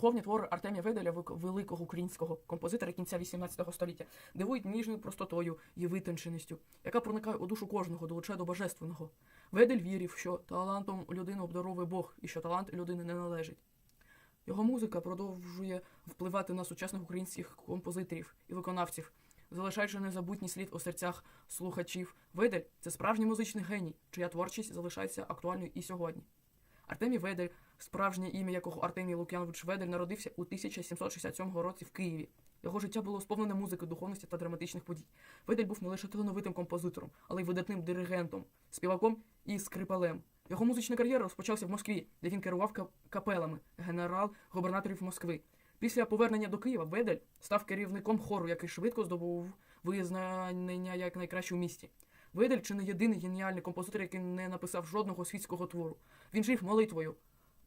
Духовні твори Артемія Веделя, великого українського композитора кінця XVIII століття, дивують ніжною простотою і витонченістю, яка проникає у душу кожного, долучає до божественного. Ведель вірив, що талантом людину обдаровує Бог і що талант людини не належить. Його музика продовжує впливати на сучасних українських композиторів і виконавців, залишаючи незабутній слід у серцях слухачів. Ведель це справжній музичний геній, чия творчість залишається актуальною і сьогодні. Артемій Ведель, справжнє ім'я якого Артемій Лук'янович Ведель, народився у 1767 році в Києві. Його життя було сповнене музики, духовності та драматичних подій. Ведель був не лише талановитим композитором, але й видатним диригентом, співаком і скрипалем. Його музична кар'єра розпочався в Москві, де він керував капелами, генерал-губернаторів Москви. Після повернення до Києва Ведель став керівником хору, який швидко здобув визнання як найкраще у місті. Ведель чи не єдиний геніальний композитор, який не написав жодного світського твору. Він жив молитвою,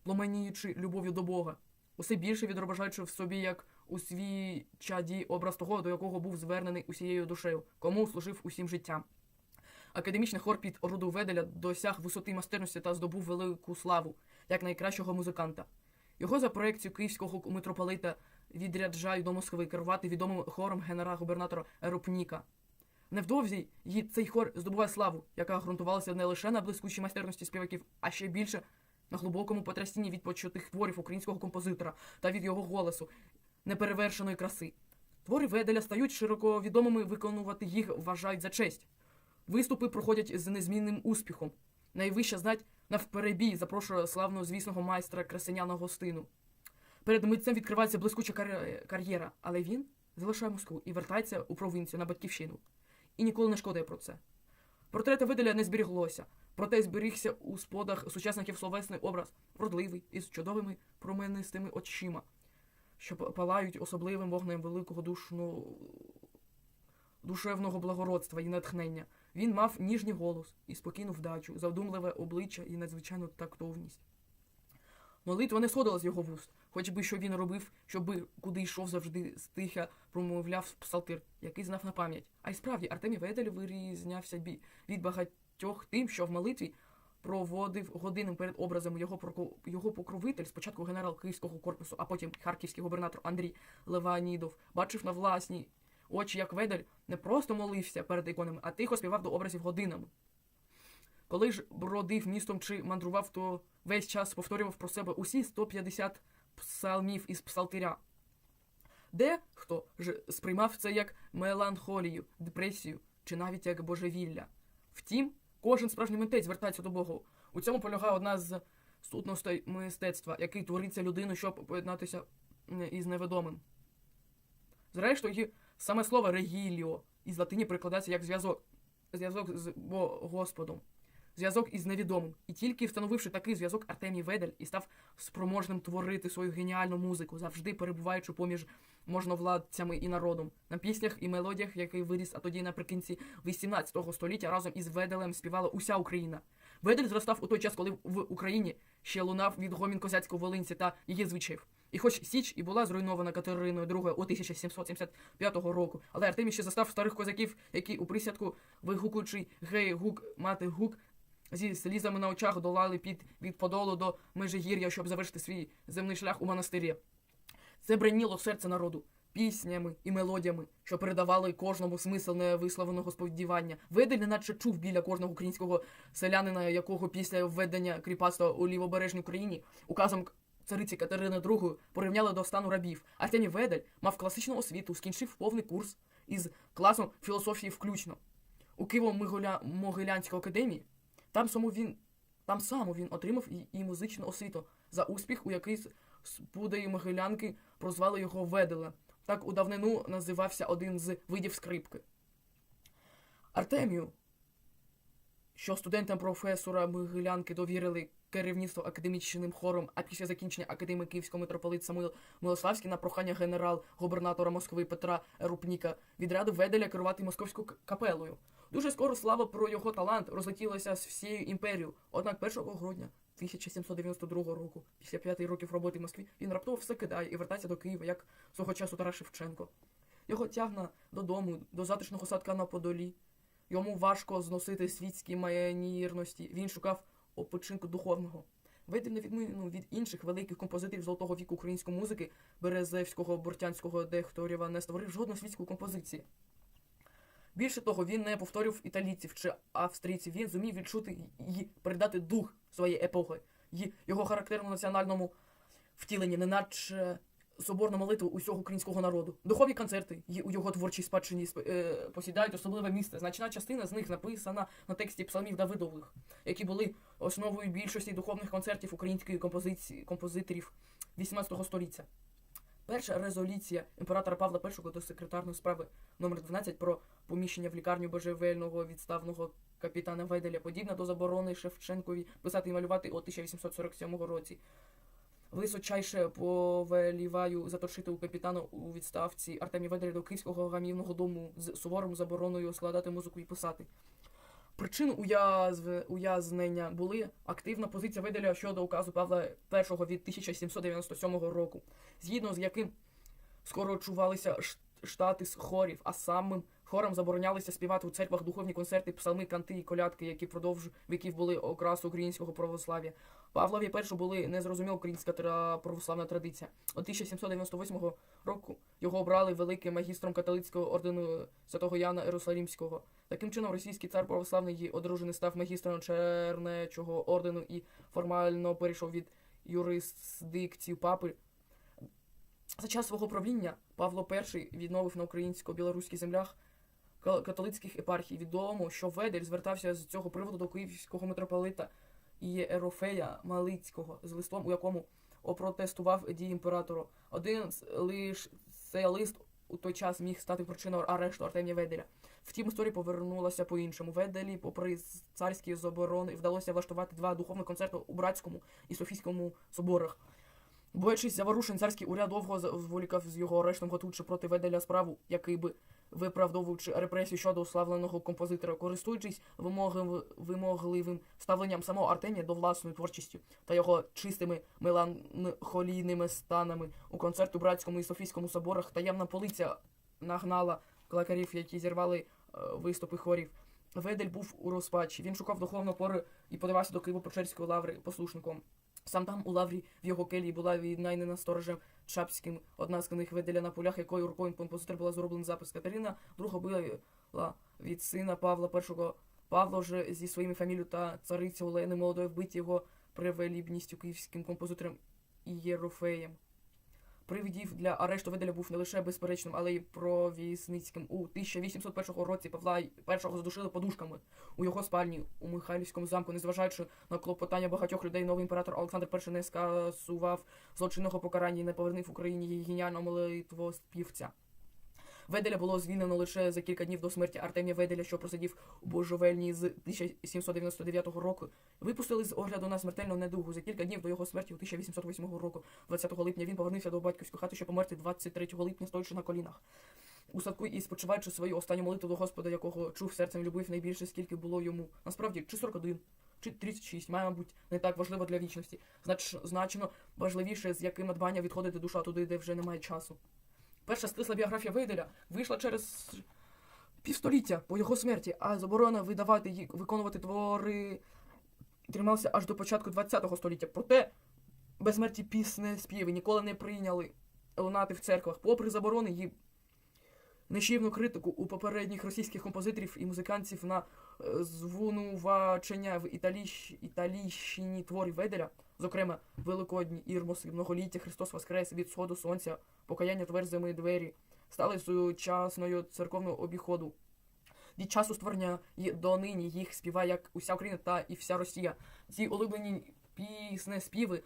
пломеніючи любов'ю до Бога, усе більше відображаючи в собі як у свій чаді образ того, до якого був звернений усією душею, кому служив усім життям. Академічний хор під орудою Веделя досяг висоти майстерності та здобув велику славу як найкращого музиканта. Його за проекцію київського митрополита відряджають до Москви керувати відомим хором генерал-губернатора Рупніка. Невдовзі ї- цей хор здобуває славу, яка ґрунтувалася не лише на блискучій майстерності співаків, а ще більше на глибокому потрясінні від почутих творів українського композитора та від його голосу, неперевершеної краси. Твори Веделя стають широко відомими, виконувати їх вважають за честь. Виступи проходять з незмінним успіхом. Найвища знать навперебій запрошує славного звісного майстра красеняного гостину. Перед митцем відкривається блискуча кар- кар'єра, але він залишає Москву і вертається у провінцію на батьківщину. І ніколи не шкодує про це. Портрети Виделя не зберіглося, проте зберігся у сподах сучасників словесний образ, вродливий, із чудовими променистими очима, що палають особливим вогнем великого душно... душевного благородства і натхнення. Він мав ніжній голос і спокійну вдачу, завдумливе обличчя і надзвичайну тактовність. Молитва не сходила з його вуст, хоч би що він робив, щоби куди йшов завжди стиха промовляв псалтир, який знав на пам'ять. А й справді Артемій Ведель вирізнявся бі- від багатьох тим, що в молитві проводив години перед образом його, його покровитель, спочатку генерал Київського корпусу, а потім харківський губернатор Андрій Леванідов, бачив на власні очі, як Ведель не просто молився перед іконами, а тихо співав до образів годинами. Коли ж бродив містом чи мандрував, то весь час повторював про себе усі 150 псалмів із псалтиря. Дехто ж сприймав це як меланхолію, депресію чи навіть як божевілля. Втім, кожен справжній митець звертається до Бога. У цьому полягає одна з сутностей мистецтва, який твориться людину, щоб поєднатися із невідомим. Зрештою, саме слово регіліо із латині прикладається як зв'язок, зв'язок з Господом, зв'язок із невідомим. І тільки встановивши такий зв'язок, Артемій Ведель і став спроможним творити свою геніальну музику, завжди перебуваючи поміж можновладцями і народом. На піснях і мелодіях, який виріс, а тоді наприкінці 18 століття разом із Веделем співала уся Україна. Ведель зростав у той час, коли в Україні ще лунав відгомін козацького волинці та її звичаїв. І хоч Січ і була зруйнована Катериною II у 1775 року, але Артемій ще застав старих козаків, які у присядку, вигукуючи гей, гук, мати гук, зі слізами на очах долали під від Подолу до Межигір'я, щоб завершити свій земний шлях у монастирі. Це бреніло серце народу піснями і мелодіями, що передавали кожному смисл невисловленого сповідування. Ведель неначе чув біля кожного українського селянина, якого після введення кріпацтва у лівобережній Україні указом цариці Катерини II порівняли до стану рабів. Артемій Ведель мав класичну освіту, скінчив повний курс із класом філософії включно. У Києво-Могилянській академії там саму він там само він отримав і, і музичну освіту за успіх, у який спудеї Могилянки прозвали його Веделе. Так у давнину називався один з видів скрипки. Артемію, що студентам професора Могилянки довірили керівництво академічним хором, а після закінчення академії Київського митрополит Самуїл Милославський на прохання генерал-губернатора Москви Петра Рупніка відрадив Веделя керувати московською капелою. Дуже скоро слава про його талант розлетілася з всією імперією. Однак 1 грудня 1792 року, після п'яти років роботи в Москві, він раптово все кидає і вертається до Києва, як свого часу Тарас Шевченко. Його тягне додому, до затишного садка на Подолі. Йому важко зносити світські манірності. Він шукав опочинку духовного. Ведель, на відміну від інших великих композиторів золотого віку української музики, Березевського, Бортянського, Дехторєва, не створив жодної світської композиції. Більше того, він не повторював італійців чи австрійців, він зумів відчути і передати дух своєї епохи, його характерному національному втіленні, неначе соборну молитву усього українського народу. Духові концерти у його творчій спадщині е, посідають особливе місце. Значна частина з них написана на тексті псалмів Давидових, які були основою більшості духовних концертів композиції композиторів 18 століття. Перша резолюція імператора Павла І до секретарної справи номер 12 про поміщення в лікарню божевельного відставного капітана Вайделя, подібна до заборони Шевченкові писати і малювати у 1847 році. Височайше повеліваю заточити у капітана у відставці Артемія Веделя до Київського гамівного дому з суворим забороною складати музику і писати. Причини уязв... уязнення були активна позиція Веделя щодо указу Павла І від 1797 року, згідно з яким скорочувалися штати з хорів, а самим хорам заборонялося співати у церквах духовні концерти, псалми, канти і колядки, які впродовж віків були окрасу українського православ'я. Павлові І були незрозуміла українська православна традиція. У 1798 року його обрали великим магістром католицького ордену святого Яна Єрусалимського. Таким чином, російський цар православний її одружений став магістром Чернечого ордену і формально перейшов від юрисдикції папи. За час свого правління Павло І відновив на українсько-білоруських землях католицьких епархій. Відомо, що Ведель звертався з цього приводу до київського митрополита Єрофея Малицького з листом, у якому опротестував дії імператору. Один лиш цей лист у той час міг стати причиною арешту Артемія Веделя. Втім, історія повернулася по-іншому. Веделі, попри царські заборони, вдалося влаштувати два духовні концерти у Братському і Софійському соборах. Боячись заворушень, царський уряд довго зволікав з його арештом, готуючи проти Веделя справу, який би виправдовуючи репресії щодо уславленого композитора, користуючись вимогли- вимогливим ставленням самого Артемія до власної творчості та його чистими меланхолійними станами у концерту братському і Софійському соборах, таємна поліція нагнала клакарів, які зірвали е, виступи хорів. Ведель був у розпачі. Він шукав духовної опори і подавався до Києво-Печерської лаври послушником. Сам там у лаврі в його келії була віднайнена сторожем Чапським, одна з книг Веделя на полях, якою рукою композитор була зроблена запис Катерина, друга була від сина Павла І. Павло вже зі своїми фамілією та царицею Олени молодою вбиті його привелібністю київським композитором Єрофеєм. Привідів для арешту Веделя був не лише безперечним, але й провісницьким. У 1801 році Павла І задушили подушками у його спальні у Михайлівському замку, незважаючи на клопотання багатьох людей, новий імператор Олександр І не скасував злочинного покарання і не повернув Україні її геніального молитвоспівця. Веделя було звільнено лише за кілька днів до смерті Артемія Веделя, що просидів у божовельні з 1799 року. Випустили з огляду на смертельну недугу. За кілька днів до його смерті у 1808 року, 20 липня, він повернувся до батьківської хати, щоб померти 23 липня, стоячи на колінах. У садку і спочиваючи свою останню молитву до Господа, якого чув серцем любив найбільше, скільки було йому. Насправді, чи 41, чи 36, має, мабуть, не так важливо для вічності. Знач, значно важливіше, з яким надбання відходити душа туди, де вже немає часу. Перша стисла біографія Вейделя вийшла через півстоліття по його смерті, а заборона видавати її, виконувати твори трималася аж до початку ХХ століття. Проте безсмерті пісне співи ніколи не прийняли лунати в церквах. Попри заборони її нищівну критику у попередніх російських композиторів і музикантів на е, звинувачення в італійщині творів Веделя, зокрема Великодні, Ірмоси, Многоліття, Христос Воскрес, від сходу сонця, покаяння тверзими двері, стали сучасною церковною обіходу. Від часу створення і донині їх співає як уся Україна та і вся Росія. Ці улюблені пісне співи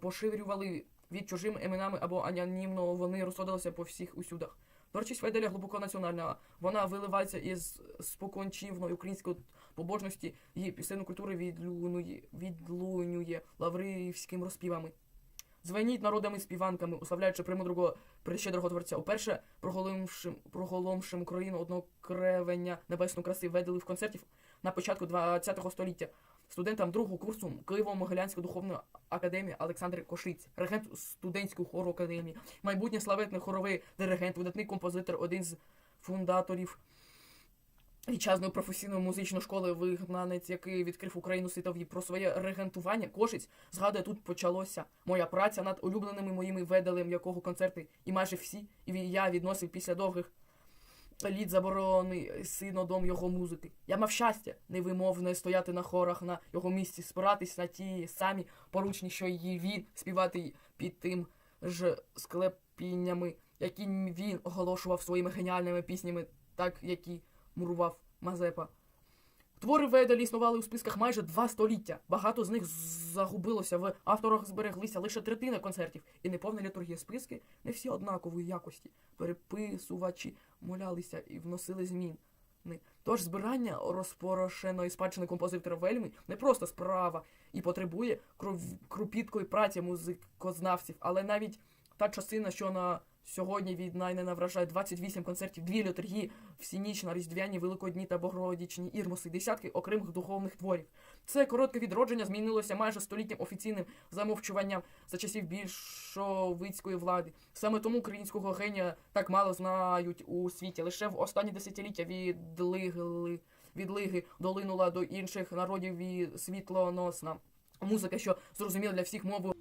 поширювали від чужими іменами або анонімно вони розходилися по всіх усюдах. Творчість Вайделя глибоко національна. Вона виливається із спокончівної української побожності і пісенної культури відлунює, відлунює лаврівськими розпівами. Звеніть народами співанками, уславляючи премудрого прещедрого творця. Уперше проголомшим, проголомшим Україну однокревення небесної краси ведели в концертів на початку ХХ століття. Студентам другого курсу Києво-Могилянської духовної академії Олександр Кошиць, регент студентської хору академії, майбутній славетний хоровий диригент, видатний композитор, один з фундаторів вітчизної професійної музичної школи вигнанець, який відкрив Україну світові про своє регентування. Кошиць згадує, тут почалося моя праця над улюбленими моїми веделем, якого концерти і майже всі, і я відносив після довгих літ заборони синодом його музики. Я мав щастя невимовне стояти на хорах на його місці, спиратись на ті самі поручні, що й він співати під тим ж склепіннями, які він оголошував своїми геніальними піснями, так які мурував Мазепа. Твори Веделі існували у списках майже два століття. Багато з них загубилося в авторах збереглися лише третина концертів, і неповна літургія списки не всі однакової якості. Переписувачі молялися і вносили зміни. Тож збирання розпорошеної спадщини композитора Вельми не просто справа і потребує кропіткої праці музикознавців, але навіть та частина, що на сьогодні віднайнена вражає 28 концертів, дві літургії, всінічна, різдвяні, великодні та богородічні ірмуси, десятки окремих духовних творів. Це коротке відродження змінилося майже століттям офіційним замовчуванням за часів більшовицької влади. Саме тому українського генія так мало знають у світі. Лише в останні десятиліття відлигли, відлиги долинула до інших народів і світлоносна. Музика, що зрозуміла для всіх мовою